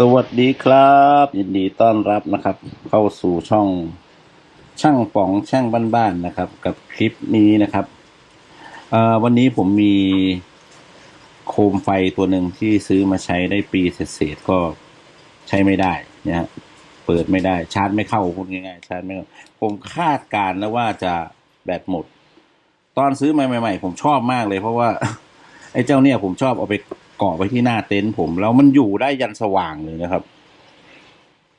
สวัสดีครับ ยินดีต้อนรับนะครับ เข้าสู่ช่องช่างป๋องช่างบ้านๆนะครับ กับคลิปนี้นะครับวันนี้ผมมีโคมไฟตัวหนึ่งที่ซื้อมาใช้ได้ปีเศษๆก็ใช้ไม่ได้นะฮะเปิดไม่ได้ชาร์จไม่เข้าพูดง่ายๆชาร์จไม่เข้าผมคาดการณ์แล้วว่าจะแบตหมด ตอนซื้อมาใหม่ ๆ ผมชอบมากเลย เพราะว่าไอ้เจ้าเนี่ยผมชอบเอาไป เกาะไว้ที่หน้าเต็นท์ผมแล้วมันอยู่ได้ยันสว่างเลยนะครับ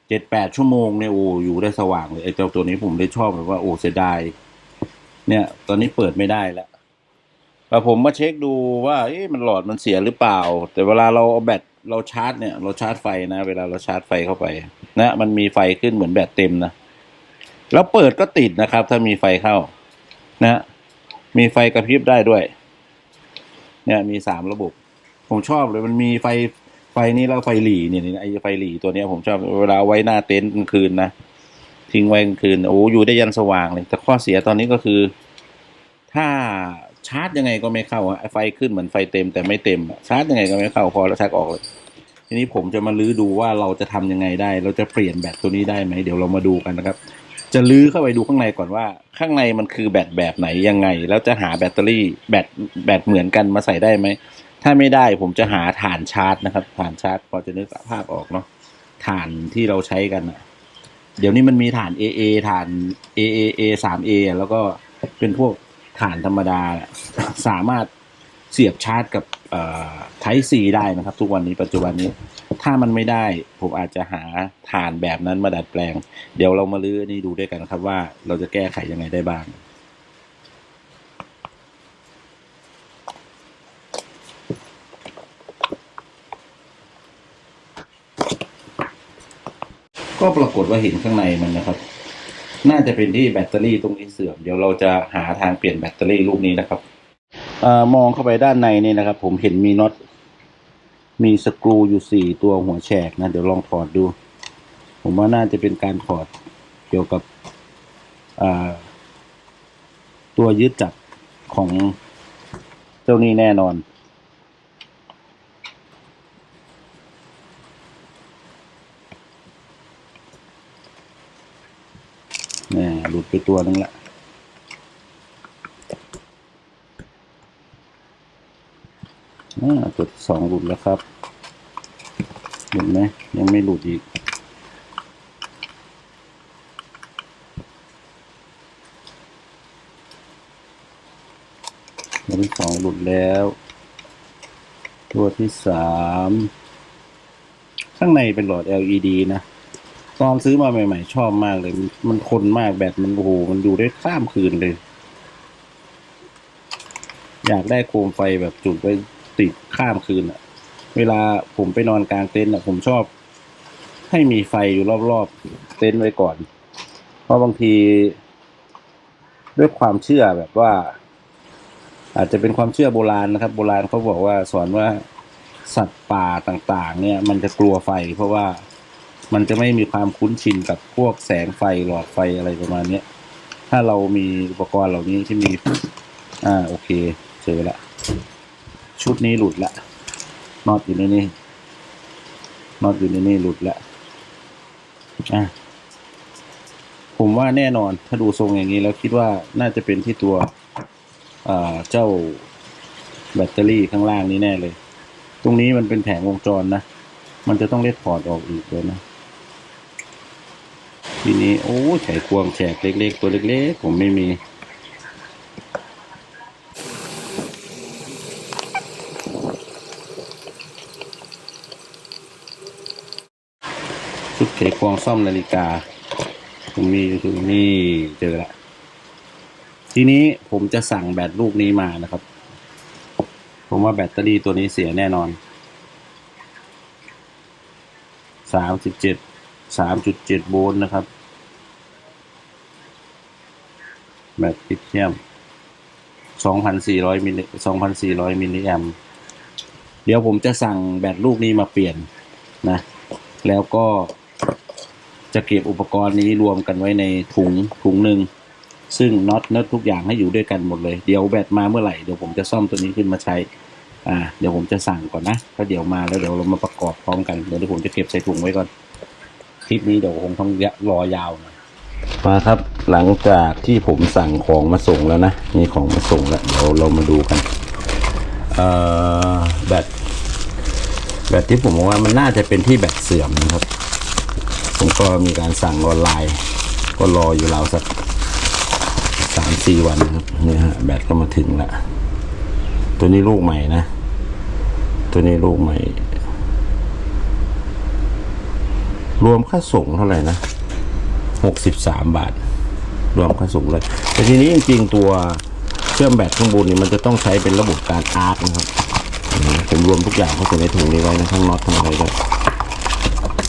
เจ็ดแปดชั่วโมงเนี่ยโอ้อยู่ได้สว่างเลยไอ้เจ้าตัวนี้ผมได้ชอบแบบว่าโอ้เสียดายเนี่ย ตอนนี้เปิดไม่ได้แล้วแต่ผมมาเช็คดูว่าเอ๊ะมันหลอดมันเสียหรือเปล่า แต่เวลาเราเอาแบตเราชาร์จเนี่ยเราชาร์จไฟนะ เวลาเราชาร์จไฟเข้าไป นะ มันมีไฟขึ้นเหมือนแบตเต็มนะแล้วเปิดก็ติดนะครับ ถ้ามีไฟเข้า นะ มีไฟกระพริบได้ด้วย เนี่ยมีสามระบบ ผมชอบเลยมันมีไฟไฟนี้แล้วไฟหลีเนี่ยไอไฟหลีตัวเนี้ยผมชอบเวลาไว้หน้าเต็นท์กลางคืนนะทิ้งไว้กลางคืนโอ้อยู่ได้ยันสว่างเลย แต่ข้อเสียตอนนี้ก็คือ ถ้าชาร์จยังไงก็ไม่เข้าอไฟขึ้นเหมือนไฟเต็มแต่ไม่เต็มชาร์จยังไงก็ไม่เข้าพอแล้วชักออกเลยทีนี้ผมจะมาลื้อดูว่าเราจะทำยังไงได้ เราจะเปลี่ยนแบตตัวนี้ได้ไหมเดี๋ยวเรามาดูกันนะครับ จะลื้อเข้าไปดูข้างในก่อนว่า ข้างในมันคือแบตแบบไหนยังไง แล้วจะหาแบตเตอรี่แบตแบตเหมือนกันมาใส่ได้ไหม ถ้าไม่ได้ผมจะหาฐานชาร์จนะครับ ฐานชาร์จพอจะนึกภาพออกเนาะฐานที่เราใช้กันอะเดี๋ยวนี้มันมีฐาน AA ฐาน AAA 3A แล้วก็เป็นพวกฐานธรรมดา สามารถเสียบชาร์จกับไทซีได้นะครับ ทุกวันนี้ปัจจุบันนี้ ถ้ามันไม่ได้ผมอาจจะหาฐานแบบนั้นมาดัดแปลง เดี๋ยวเรามาลื้อนี่ดูด้วยกันครับว่าเราจะแก้ไขยังไงได้บ้าง ก็ปรากฏว่าเห็นข้างในมันนะครับ น่าจะเป็นที่แบตเตอรี่ตรงนี้เสื่อม เดี๋ยวเราจะหาทางเปลี่ยนแบตเตอรี่ลูกนี้นะครับอมองเข้าไปด้านในนี่นะครับ ผมเห็นมีน็อต มีสกรูอยู่สี่ตัวหัวแฉกนะ เดี๋ยวลองถอดดู ผมว่าน่าจะเป็นการถอดเกี่ยวกับตัวยึดจับของเจ้านี้แน่นอน นี่ห ลุดไปตัวนึงละอาตัวสองหลุดแล้วครับ หลุดไหมยังไม่หลุดอีก ตัวที่สองหลุดแล้ว ตัวที่สามข้างในเป็นหลอด LED นะ ตอนซื้อมาใหม่ ๆ ชอบมากเลย มันมันมากแบตมันโอ้โหมันอยู่ได้ข้ามคืนเลย อยากได้โคมไฟแบบจุดไว้ติดข้ามคืนอะเวลาผมไปนอนกลางเต็นท์อะผมชอบ ให้มีไฟอยู่รอบๆเต็นท์ไว้ก่อน เพราะบางที ด้วยความเชื่อแบบว่า อาจจะเป็นความเชื่อโบราณนะครับ โบราณเขาบอกว่าสอนว่าสัตว์ป่าต่าง ๆ เนี่ย มันจะกลัวไฟเพราะว่า มันจะไม่มีความคุ้นชินกับพวกแสงไฟหลอดไฟอะไรประมาณเนี้ย ถ้าเรามีอุปกรณ์เหล่านี้ที่มี อ่าโอเคเจอละ ชุดนี้หลุดละน็อตอยู่ในนี่น็อตอยู่ในนี่หลุดละอะผมว่าแน่นอนถ้าดูทรงอย่างนี้แล้วคิดว่าน่าจะเป็นที่ตัวอ่าเจ้าแบตเตอรี่ข้างล่างนี้แน่เลย ตรงนี้มันเป็นแผงวงจรนะ มันจะต้องเล็ดพอร์ตออกอีกเลยนะ ทีนี้ โอ้ไข่ควงแฉกเล็ก ๆ ตัวเล็ก ๆ ผมไม่มีชุดไขควงซ่อมนาฬิกา ผมมีอยู่ตรงนี้เจอละทีนี้ผมจะสั่งแบตลูกนี้มานะครับ ผมว่าแบตเตอรี่ตัวนี้เสียแน่นอนสามสิบเจ็ดสามจุดเจ็ดโวลต์นะครับ แบตลิเธียมสองพันสี่ร้อยมิลลิสองพันสี่ร้อยมิลลิแอมเดี๋ยวผมจะสั่งแบตลูกนี้มาเปลี่ยนนะ แล้วก็จะเก็บอุปกรณ์นี้รวมกันไว้ในถุงถุงหนึ่ง ซึ่งน็อตน็ตทุกอย่างให้อยู่ด้วยกันหมดเลย เดี๋ยวแบตมาเมื่อไหร่ เดี๋ยวผมจะซ่อมตัวนี้ขึ้นมาใช้ อ่า เดี๋ยวผมจะสั่งก่อนนะแล้วเดี๋ยวมาแล้วเดี๋ยวเรามาประกอบพร้อมกัน เดี๋ยวผมจะเก็บใส่ถุงไว้ก่อน คลิปนี้เดี๋ยวคงต้องรอยาวหน่อย มาครับหลังจากที่ผมสั่งของมาส่งแล้วนะมีของมาส่งแล้วเดี๋ยวเรามาดูกันเอ่อแบตแบตที่ผมบอกว่ามันน่าจะเป็นที่แบตเสื่อมนะครับ ผมก็มีการสั่งออนไลน์ ก็รออยู่ราวสักสามสี่วันนะครับเนี่ยฮะแบตก็มาถึงละตัวนี้ลูกใหม่นะ ตัวนี้ลูกใหม่ รวมค่าส่งเท่าไหร่นะ หกสิบาท รวมค่าส่งเลย แต่ทีนี้จริงๆ ตัวเชื่อมแบตข้างบนนี่มันจะต้องใช้เป็นระบบการอาร์คนะครับ ผมรวมทุกอย่างเข้าไปในถุงนี้ไว้นะทั้งน็อตทั้งอะไรด้วย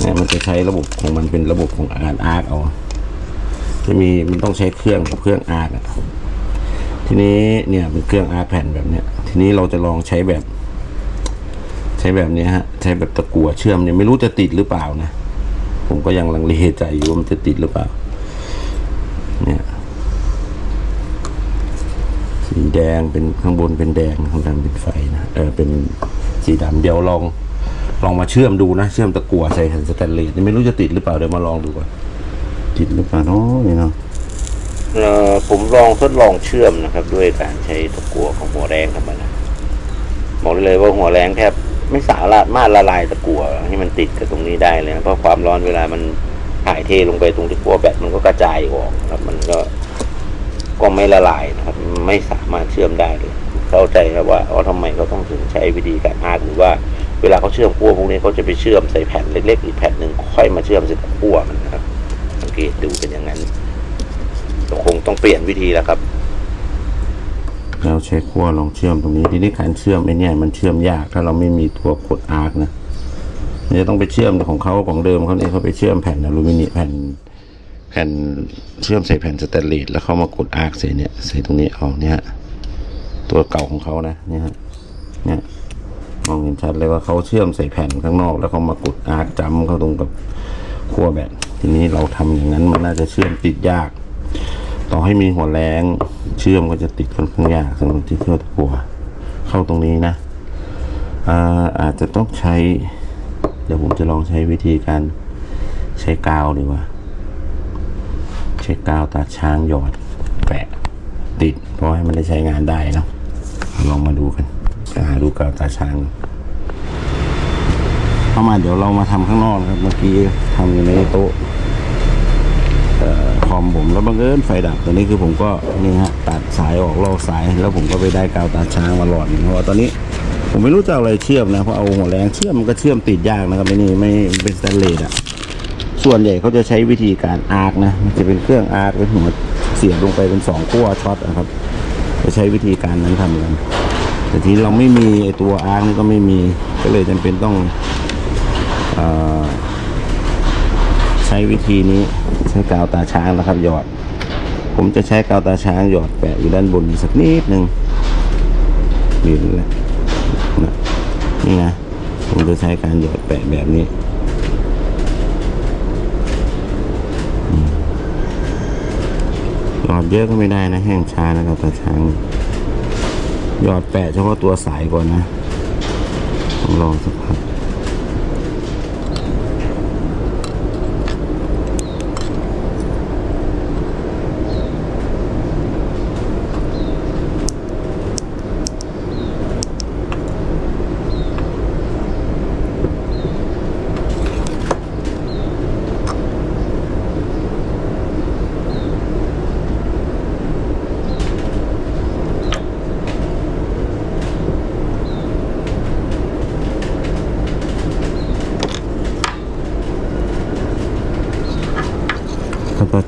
เนี่ยมันจะใช้ระบบของมันเป็นระบบของการอาร์คเอาจะมีมันต้องใช้เครื่องกับเครื่องอาร์คทีนี้เนี่ยเป็นเครื่องอาร์คแผ่นแบบเนี้ย ทีนี้เราจะลองใช้แบบ ใช้แบบนี้ฮะ ใช้แบบตะกั่วเชื่อมเนี่ยไม่รู้จะติดหรือเปล่านะ ผมก็ยังลังเลใจอยู่ว่ามันจะติดหรือเปล่า เนี่ยสีแดงเป็นข้างบนเป็นแดงข้างล่างเป็นไฟนะเออเป็นสีดำเดี๋ยวลองลองมาเชื่อมดูนะ เชื่อมตะกั่วใส่แผ่นสแตนเลสไม่รู้จะติดหรือเปล่าเดี๋ยวมาลองดูก่อนติดหรือเปล่าเนาะนี่เนาะเออผมลองทดลองเชื่อมนะครับ ด้วยการใช้ตะกั่วของหัวแรงธรรมดาบอกได้เลยว่าหัวแรงแทบ ไม่สามารถมาละลายตะกั่วให้มันติดกับตรงนี้ได้เลยนะเพราะความร้อนเวลามันถ่ายเทลงไปตรงที่ขั้วแบตมันก็กระจายออกครับ มันก็ก็ไม่ละลายนะครับ ไม่สามารถเชื่อมได้เลย เข้าใจครับว่าอ๋อทำไมเขาต้องถึงใช้วิธีการอาร์คหรือว่าเวลาเขาเชื่อมขั้วพวกนี้เขาจะไปเชื่อมใส่แผ่นเล็กๆอีกแผ่นหนึ่งค่อยมาเชื่อมใส่ขั้วมันนะครับ สังเกตดูเป็นอย่างนั้นคงต้องเปลี่ยนวิธีแล้วครับ เราใช้ขั้วลองเชื่อมตรงนี้ทีนี้การเชื่อมไอ้นี่มันเชื่อมยาก ถ้าเราไม่มีตัวกดอาร์คนะมันจะต้องไปเชื่อมของเขาของเดิมเขาเนี่ยเขาไปเชื่อมแผ่นอลูมิเนียมแผ่นแผ่นเชื่อมใส่แผ่นสแตนเลสแล้วเขามากดอาร์คใส่เนี่ยใส่ตรงนี้เอาเนี่ยตัวเก่าของเขานะเนี่ยฮะเนี่ยมองเห็นชัดเลยว่าเขาเชื่อมใส่แผ่นข้างนอก แล้วเขามากดอาร์คจำเข้าตรงกับขั้วแบตทีนี้เราทำอย่างนั้นมันน่าจะเชื่อมติดยาก ต่อให้มีหัวแรงเชื่อมก็จะติดค่อนข้างยากสำหรับที่เครื่องตะกัวเข้าตรงนี้นะอาอาจจะต้องใช้ เดี๋ยวผมจะลองใช้วิธีการใช้กาวดีกว่า ใช้กาวตาช้างหยอดแปะติด เพราะให้มันได้ใช้งานได้นะลองมาดูกันหาดูกาวตาช้างเข้ามาเดี๋ยวเรามาทำข้างนอกครับเมื่อกี้ทำอยู่ในโต๊ะ คอมผมแล้วบังเอิญไฟดับตอนนี้คือผมก็นี่ฮะตัดสายออกลอกสาย แล้วผมก็ไปได้กาวตาช้างมาหลอดหนึ่งเพราะว่าตอนนี้ผมไม่รู้จะเอาอะไรเชื่อมนะเพราะเอาหัวแรงเชื่อมมันก็เชื่อมติดยากนะครับไม่นี่ไม่เป็นสแตนเลสอะส่วนใหญ่เขาจะใช้วิธีการอาร์คนะมันจะเป็นเครื่องอาร์คเป็นหัวเสียบลงไปเป็นสองขั้วช็อตนะครับจะใช้วิธีการนั้นทำกันแต่ทีเราไม่มีไอตัวอาร์คนี่ก็ไม่มีก็เลยจำเป็นต้องอ ใช้วิธีนี้ใช้กาวตาช้างนะครับหยอด ผมจะใช้กาวตาช้างหยอดแปะอยู่ด้านบนสักนิดหนึ่งนี่แหละนะนี่นะผมจะใช้การหยอดแปะแบบนี้หยอดเยอะก็ไม่ได้นะ แห้งช้านะครับตาช้างหยอดแปะเฉพาะตัวสายก่อนนะลองสักพัก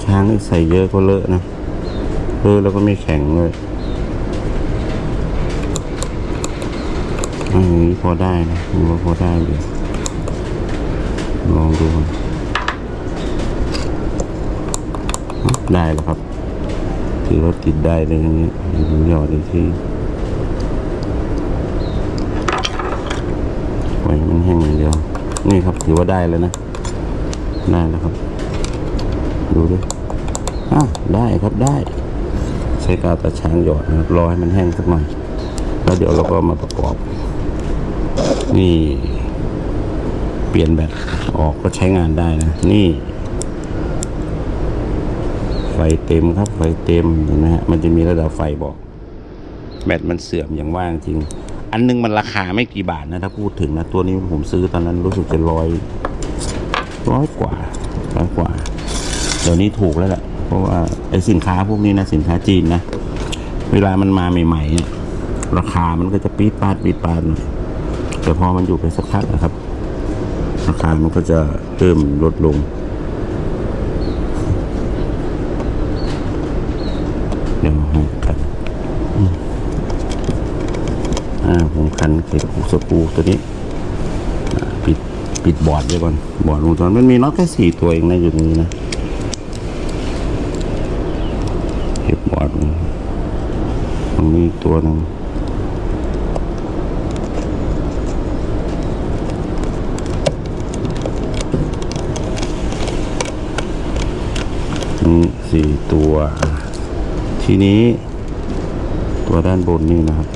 ถ้างนี่ใส่เยอะก็เลอะนะเลอะแล้วก็ไม่แข็งเลยอันนี้พอได้นะผมว่าพอได้อยู่ลองดูนะได้แล้วครับถือว่าติดได้เลยอย่างนี้หยอดอีกทีปล่อยมันแห้งอย่างเดียว นี่ครับถือว่าได้แล้วนะ ได้แล้วครับ ดูดิ อะได้ครับได้ ใช้กาวตาช้างหยอดนะครับรอให้มันแห้งสักหน่อย แล้วเดี๋ยวเราก็มาประกอบ นี่ เปลี่ยนแบตออกก็ใช้งานได้นะ นี่ ไฟเต็มครับ ไฟเต็มเห็นไหมฮะมันจะมีระดับไฟบอก แบตมันเสื่อมอย่างว่างจริง อันนึงมันราคาไม่กี่บาทนะ ถ้าพูดถึงนะ ตัวนี้ผมซื้อตอนนั้นรู้สึกจะร้อยร้อยกว่าร้อยกว่า เดี๋ยวนี้ถูกแล้วแหละ เพราะว่าไอสินค้าพวกนี้นะสินค้าจีนนะเวลามันมาใหม่ๆราคามันก็จะปี๊ดปาดปี๊ดปาดหน่อยแต่พอมันอยู่ไปสักพักนะครับ ราคามันก็จะเริ่มลดลง เดี๋ยวให้กันอ่าผมคันเก็บสกูตัวนี้ปิดปิดบอร์ดไว้ก่อนบอร์ดวงจรมันมีน็อตแค่สี่ตัวเองนะอยู่ตรงนี้นะเก็บบอร์ดไว้ ตัวหนึ่งนี่สี่ตัว ทีนี้ ตัวด้านบนนี่นะครับ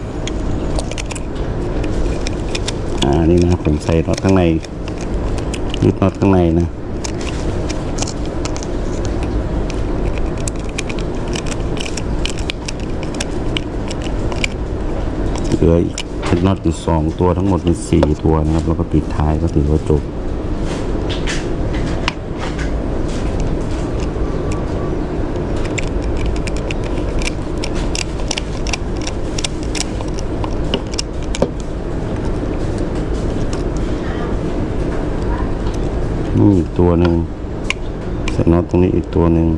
อ่า นี่นะผมใส่น็อตข้างในยึดน็อตข้างในนะ ลืออีกน็อตอยู่สองตัวทั้งหมดเป็นสี่ตัวนะครับ แล้วก็ปิดท้ายก็ถือว่าจบนี่อีกตัวหนึ่งใส่น็อตตรงนี้อีกตัวหนึ่ง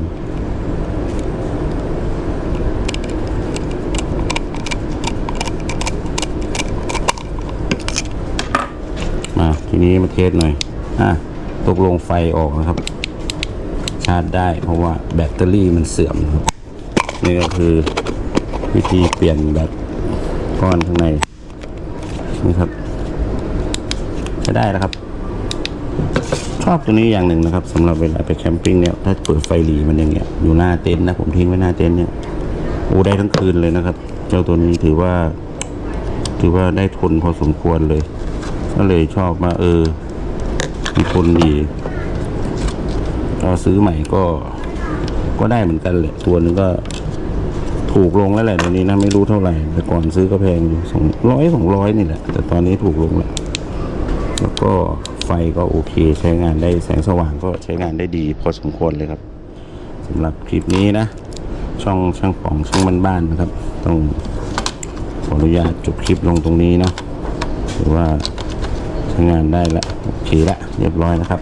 มา ทีนี้มาเทสหน่อยอะตกลงไฟออกนะครับ ชาร์จได้เพราะว่าแบตเตอรี่มันเสื่อมครับนี่ก็คือวิธีเปลี่ยนแบตก้อนข้างในนี่ครับใช้ได้แล้วครับ ชอบตัวนี้อย่างหนึ่งนะครับสำหรับเวลาไปแคมปิ้งเนี่ยถ้าเปิดไฟหลีมันอย่างเงี้ยอยู่หน้าเต็นท์นะผมทิ้งไว้หน้าเต็นท์เนี่ยโอ้ได้ทั้งคืนเลยนะครับ เจ้าตัวนี้ถือว่า ถือว่าได้ทนพอสมควรเลย ก็เลยชอบมาเออมีทนดีก็ซื้อใหม่ก็ก็ได้เหมือนกันแหละ ตัวนึงก็ถูกลงแล้วแหละเดี๋ยวนี้นะไม่รู้เท่าไหร่ แต่ก่อนซื้อก็แพงอยู่สองร้อยสองร้อยนี่แหละ แต่ตอนนี้ถูกลงแล้ว แล้วก็ไฟก็โอเค ใช้งานได้แสงสว่างก็ใช้งานได้ดี พอสมควรเลยครับสำหรับคลิปนี้นะ ช่องช่างป๋องช่างบ้านๆนะครับ ต้องขออนุญาตจบคลิปลงตรงนี้เนาะหรือว่า ใช้งานได้ละโอเคละเรียบร้อยนะครับ